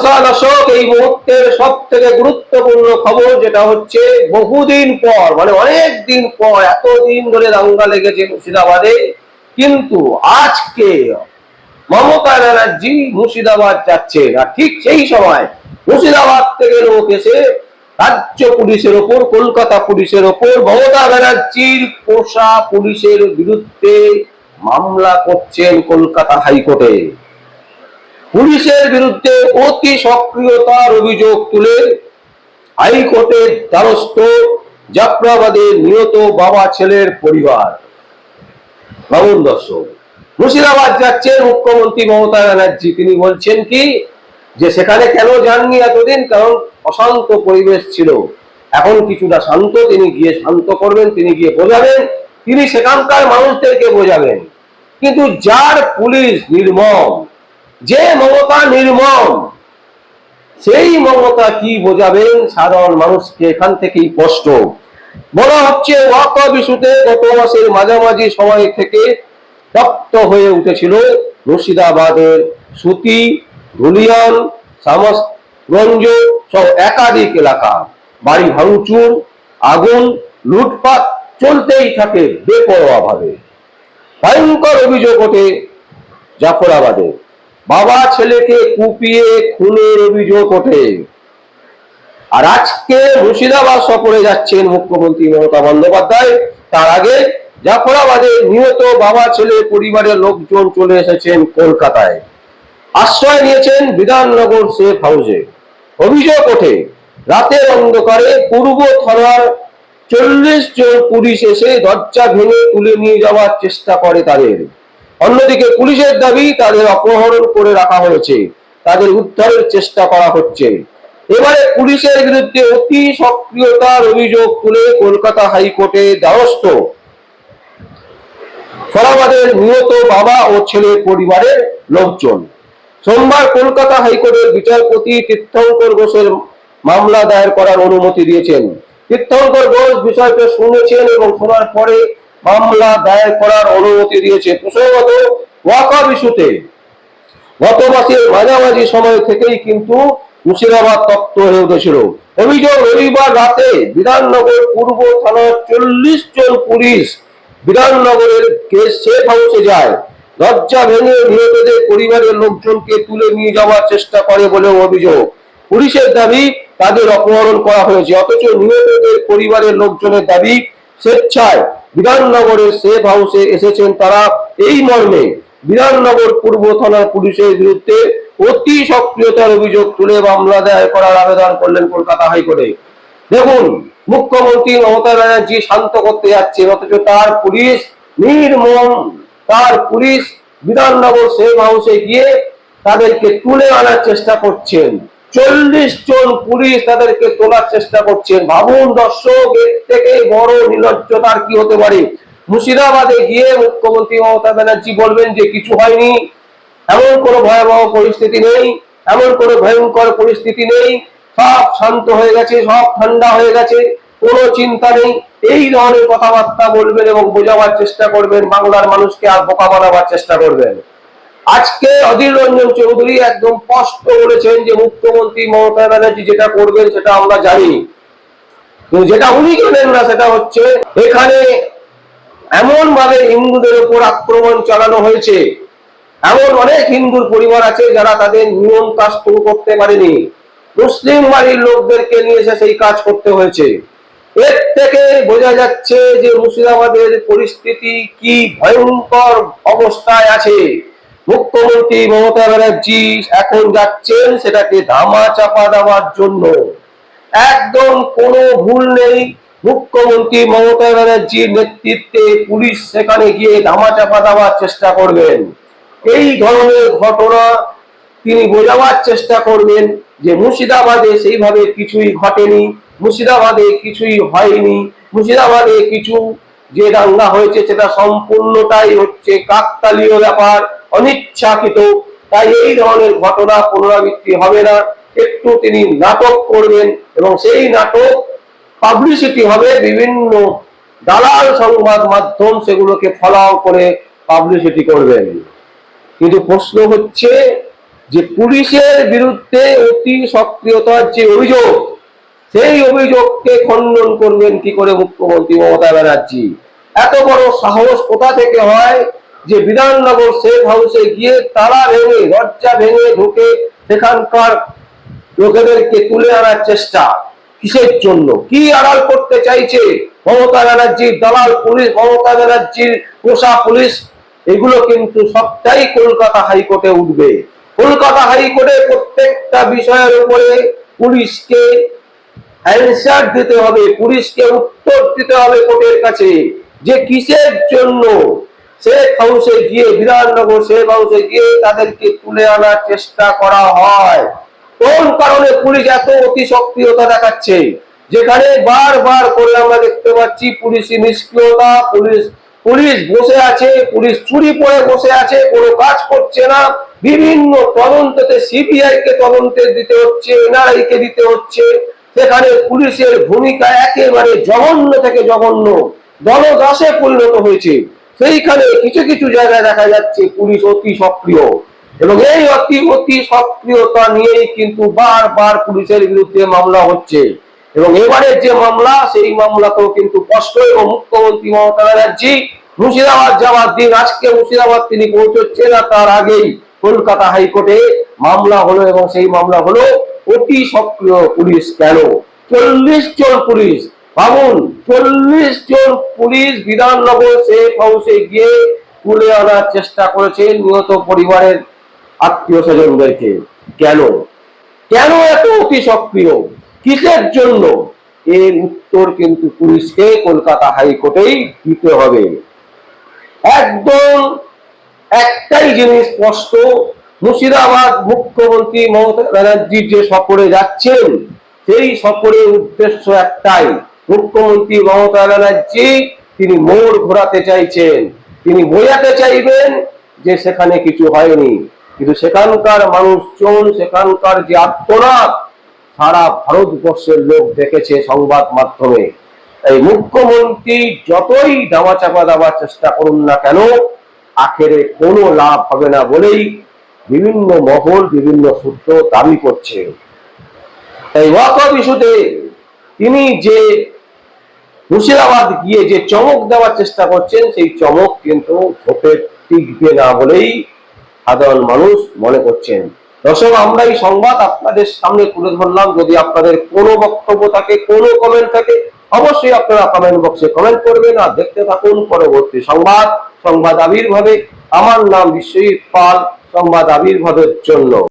নমস্কার দর্শক এই মুহূর্তের সব থেকে গুরুত্বপূর্ণ খবর যেটা হচ্ছে বহুদিন পর মানে অনেক দিন পর, এতদিন ধরে দাঙ্গা লেগেছে মুর্শিদাবাদে। কিন্তু আজকে মমতা ব্যানার্জি মুর্শিদাবাদ যাচ্ছেন আর ঠিক সেই সময় মুর্শিদাবাদ থেকে লোক এসে রাজ্য পুলিশের ওপর, কলকাতা পুলিশের ওপর মমতা ব্যানার্জির পোষা পুলিশের বিরুদ্ধে মামলা করছেন কলকাতা হাইকোর্টে। পুলিশের বিরুদ্ধে অতি সক্রিয়তার অভিযোগ তুলে হাইকোর্টের দ্বারস্থ জাফরাবাদে নিহত বাবা ছেলের পরিবার। ভাবুন দর্শক, মুর্শিদাবাদ যাচ্ছেন মুখ্যমন্ত্রী মমতা ব্যানার্জি। তিনি বলছেন কি, যে সেখানে কেন যাননি এতদিন? কারণ অশান্ত পরিবেশ ছিল। এখন কিছুটা শান্ত, তিনি গিয়ে শান্ত করবেন, তিনি গিয়ে বোঝাবেন, তিনি সেখানকার মানুষদেরকে বোঝাবেন। কিন্তু যার পুলিশ নির্মম যে মমতা নির্মম, সেই মমতা কি বোঝাবেন? সাধারণ মানুষকে এখান থেকেই কষ্ট বলা হচ্ছে ওয়াকফ ইস্যুতে গত মাসের মাঝামাঝি সময় থেকে রক্ত হয়ে উঠেছিল মুর্শিদাবাদের সুতি, ধুলিয়ান, সামসগঞ্জ সহ একাধিক এলাকা। বাড়ি ভাঙচুর, আগুন, লুটপাট চলতেই থাকে বেপরোয়া ভাবে ভয়ঙ্কর অভিযোগ ওঠে জাফরাবাদে। বাবা ছেলেকে কুপিয়ে খুনের অভিযোগ ওঠে। আর আজকে মুর্শিদাবাদ সফরে যাচ্ছেন মুখ্যমন্ত্রী মমতা বন্দ্যোপাধ্যায়। তার আগে জাফরাবাদে নিহত বাবা ছেলে পরিবারের লোকজন চলে এসেছেন কলকাতায়। আশ্রয় নিয়েছেন বিধাননগর সেফ হাউসে। অভিযোগ ওঠে, রাতের অন্ধকারে পূর্ব থানার চল্লিশ জন পুলিশ এসে দরজা ভেঙে তুলে নিয়ে যাওয়ার চেষ্টা করে তাদের। অন্যদিকে পুলিশের দাবি তাদের অপহরণ করে রাখা হয়েছে। তাদের উদ্ধারের চেষ্টা করা হচ্ছে। এবারে পুলিশের বিরুদ্ধে অতি সক্রিয়তার অভিযোগ তুলে কলকাতা হাইকোর্টে দ্বারস্থ। ফরাবাদের নিহত বাবা ও ছেলে পরিবারের লোকজন। সোমবার কলকাতা হাইকোর্টের বিচারপতি তীর্থঙ্কর ঘোষের মামলা দায়ের করার অনুমতি দিয়েছেন। তীর্থঙ্কর ঘোষ বিষয়টা শুনেছেন এবং শোনার পরে মামলা দায়ের করার অনুমতি দিয়েছে। প্রসঙ্গত ওয়াকাব ইস্যুতে গত মাসের মাঝামাঝি সময় থেকেই কিন্তু মুর্শিদাবাদ তত্ত্ব হয়ে উঠেছিল। অভিযোগ, রবিবার রাতে বিধাননগর পূর্ব থানার চল্লিশ জন পুলিশ বিধাননগরের কেস সেফ হাউসে যায়। দরজা ভেঙে নিহতদের পরিবারের লোকজনকে তুলে নিয়ে যাওয়ার চেষ্টা করে বলেও অভিযোগ। পুলিশের দাবি, তাদের অপহরণ করা হয়েছে। অথচ নিহতদের পরিবারের লোকজনের দাবি, স্বেচ্ছায় বিধাননগরের সেফ হাউসে এসেছেন তারা এই মর্মে। বিধাননগর পূর্ব থানার পুলিশের বিরুদ্ধে অতি সক্রিয়তার অভিযোগ তুলে মামলা দায়ের করার আবেদন করলেন কলকাতা হাইকোর্টে। দেখুন, মুখ্যমন্ত্রী মমতা ব্যানার্জি শান্ত করতে যাচ্ছে অথচ তার পুলিশ নির্মম। তার পুলিশ বিধাননগর সেফ হাউসে গিয়ে তাদেরকে তুলে আনার চেষ্টা করছেন। চল্লিশ জন পুলিশ তাদেরকে তোলার চেষ্টা করছেন ভাবুন, দর্শক, এর থেকে বড় নির্লজ্জতার কি হতে পারে? মুর্শিদাবাদে গিয়ে মুখ্যমন্ত্রী মমতা ব্যানার্জি বলবেন যে কিছু হয়নি। এমন কোনো ভয়াবহ পরিস্থিতি নেই, এমন কোনো ভয়ঙ্কর পরিস্থিতি নেই। সব শান্ত হয়ে গেছে, সব ঠান্ডা হয়ে গেছে, কোনো চিন্তা নেই। এই ধরনের কথাবার্তা বলবেন এবং বোঝাবার চেষ্টা করবেন, বাংলার মানুষকে আর বোকা বানাবার চেষ্টা করবেন। আজকে অধীর রঞ্জন চৌধুরী একদম স্পষ্ট বলেছেন যে মুখ্যমন্ত্রী মমতা ব্যানার্জি যেটা করবেন সেটা আমরা জানি যেটা উনি জানেন না, সেটা হচ্ছে এখানে এমন ভাবে হিন্দুদের উপর আক্রমণ চালানো হয়েছে। এমন অনেক হিন্দুর পরিবার আছে যারা তাদের নিয়ম কাজ শুরু করতে পারেনি। মুসলিম বাড়ির লোকদেরকে নিয়ে এসে সেই কাজ করতে হয়েছে। এর থেকে বোঝা যাচ্ছে যে মুর্শিদাবাদের পরিস্থিতি কি ভয়ঙ্কর অবস্থায় আছে। মুখ্যমন্ত্রী মমতা ব্যানার্জি এখন যাচ্ছেন সেটাকে ধামা চাপা দেওয়ার জন্য। একদম কোনো ভুল নেই, মুখ্যমন্ত্রী মমতা ব্যানার্জির নেতৃত্বে পুলিশ সেখানে গিয়ে ধামাচাপা দেওয়ার চেষ্টা করবেন। এই ধরনের ঘটনা তিনি বোঝাবার চেষ্টা করবেন যে মুর্শিদাবাদে সেইভাবে কিছুই ঘটেনি, মুর্শিদাবাদে কিছুই হয়নি, মুর্শিদাবাদে কিছু যে দাঙ্গা হয়েছে সেটা সম্পূর্ণটাই হচ্ছে কাকতালীয় ব্যাপার। অনিচ্ছাকৃত। তাই এই ধরনের ঘটনা পুনরাবৃত্তি হবে না। একটু তিনি নাটক করবেন এবং সেই নাটক পাবলিসিটি হবে। বিভিন্ন দালাল সংবাদ মাধ্যম সেগুলোকে ফলাও করে পাবলিসিটি করবেন। কিন্তু প্রশ্ন হচ্ছে যে পুলিশের বিরুদ্ধে অতি সক্রিয়তার যে অভিযোগ, সেই অভিযোগকে খণ্ডন করবেন কি করে মুখ্যমন্ত্রী মমতা ব্যানার্জি? এত বড় সাহস কোথা থেকে হয়? যে বিধাননগর সেফ হাউসে গিয়ে তালা ভেঙে, দরজা ভেঙে ঢুকে সেখানকার লোকেদেরকে তুলে আনার চেষ্টা। কিসের জন্য? কি আড়াল করতে চাইছে মমতা ব্যানার্জির দালাল পুলিশ, মমতা ব্যানার্জির পোষা পুলিশ? এগুলো কিন্তু সবটাই কলকাতা হাইকোর্টে উঠবে। কলকাতা হাইকোর্টে প্রত্যেকটা বিষয়ের উপরে পুলিশকে অ্যান্সার দিতে হবে, পুলিশকে উত্তর দিতে হবে কোর্টের কাছে যে কিসের জন্য শেখ হাউসে গিয়ে বিধাননগর শেখ হাউসে গিয়ে তাদেরকে তুলে আনার চেষ্টা করা হয়। কোন কারণে পুলিশ এত অতি সক্রিয়তা দেখাচ্ছে? যেখানে বারবার করে আমরা দেখতে পাচ্ছি, পুলিশি নিষ্ক্রিয়তা, পুলিশ পুলিশ বসে আছে, পুলিশ চুরি পরে বসে আছে, কোনো কাজ করছে না। বিভিন্ন তদন্ততে সিবিআই কে তদন্তে দিতে হচ্ছে এনআরআই কে দিতে হচ্ছে। সেখানে পুলিশের ভূমিকা একেবারে জঘন্য থেকে জঘন্য। দলদাসে পরিণত হয়েছে। সেইখানে কিছু কিছু জায়গায় দেখা যাচ্ছে পুলিশ অতি সক্রিয়। এবং এই অতি অতি সক্রিয়তা নিয়েই কিন্তু বারবার পুলিশের বিরুদ্ধে মামলা হচ্ছে। এবং এবারের যে মামলা, সেই মামলাতেও কিন্তু কষ্ট এবং মুখ্যমন্ত্রী মমতা ব্যানার্জি মুর্শিদাবাদ যাওয়ার দিন, আজকে মুর্শিদাবাদ তিনি পৌঁছচ্ছেন আর তার আগেই কলকাতা হাইকোর্টে মামলা হলো এবং সেই মামলা হলো অতি সক্রিয় পুলিশ কেন? চল্লিশ জন পুলিশ ভাবুন, চল্লিশ জন পুলিশ বিধাননগর সেফ হাউসে গিয়ে তুলে আনার চেষ্টা করেছে নিহত পরিবারের আত্মীয় স্বজনদেরকে। কেন? কেন এত অতি সক্রিয়? কিসের জন্য? এর উত্তর কিন্তু পুলিশকে কলকাতা হাইকোর্টেই দিতে হবে। একদম একটাই জিনিস স্পষ্ট, মুর্শিদাবাদ মুখ্যমন্ত্রী মমতা ব্যানার্জি যে সফরে যাচ্ছেন, সেই সফরের উদ্দেশ্য একটাই মুখ্যমন্ত্রী মমতা ব্যানার্জি তিনি মোড় ঘোরাতে চাইছেন। তিনি বোঝাতে চাইবেন যে সেখানে কিছু হয়নি। কিন্তু সেখানকার মানুষজন, সেখানকার যে আত্মনাদ, সারা ভারতবর্ষের লোক দেখেছে সংবাদ মাধ্যমে। এই মুখ্যমন্ত্রী যতই দামাচাপা দেওয়ার চেষ্টা করুন না কেন, আখেরে কোনো লাভ হবে না বলেই বিভিন্ন মহল, বিভিন্ন সূত্র দাবি করছে। এই ওয়াকফ ইস্যুতে তিনি যে মুর্শিদাবাদ গিয়ে যে চমক দেওয়ার চেষ্টা করছেন, সেই চমক কিন্তু ভোটে টিকবে না বলেই সাধারণ মানুষ মনে করছেন। দর্শক, আমরা এই সংবাদ আপনাদের সামনে তুলে ধরলাম। যদি আপনাদের কোনো বক্তব্য থাকে, কোনো কমেন্ট থাকে, অবশ্যই আপনারা কমেন্ট বক্সে কমেন্ট করবেন আর দেখতে থাকুন পরবর্তী সংবাদ। সংবাদ আবির্ভাবে। আমার নাম বিশ্বজিৎ পাল। সংবাদ আবির্ভাবের জন্য।